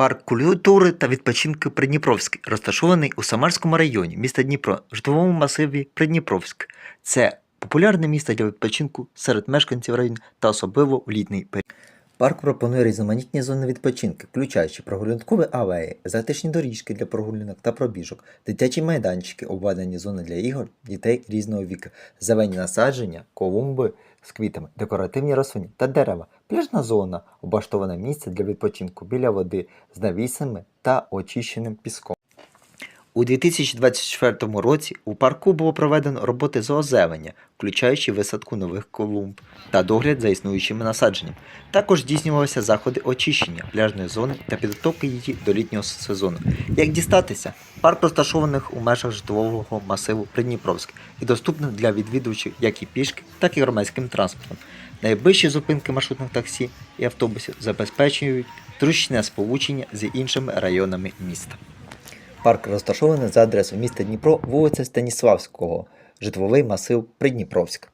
Парк культури та відпочинку Придніпровський, розташований у Самарському районі міста Дніпро, в житловому масиві Придніпровськ. Це популярне місце для відпочинку серед мешканців району та особливо в літній період. Парк пропонує різноманітні зони відпочинку, включаючи прогулянкові алеї, затишні доріжки для прогулянок та пробіжок, дитячі майданчики, обладнані зони для ігор дітей різного віку, зелені насадження, колумби з квітами, декоративні рослини та дерева, пляжна зона, облаштоване місце для відпочинку біля води з навісами та очищеним піском. У 2024 році у парку було проведено роботи з озелення, включаючи висадку нових колумб та догляд за існуючими насадженнями. Також здійснювалися заходи очищення пляжної зони та підготовки її до літнього сезону. Як дістатися? Парк розташований у межах житлового масиву Придніпровськ і доступний для відвідувачів як і пішки, так і громадським транспортом. Найближчі зупинки маршрутних таксі і автобусів забезпечують зручне сполучення з іншими районами міста. Парк розташований за адресою міста Дніпро, вулиця Станіславського, житловий масив Придніпровськ.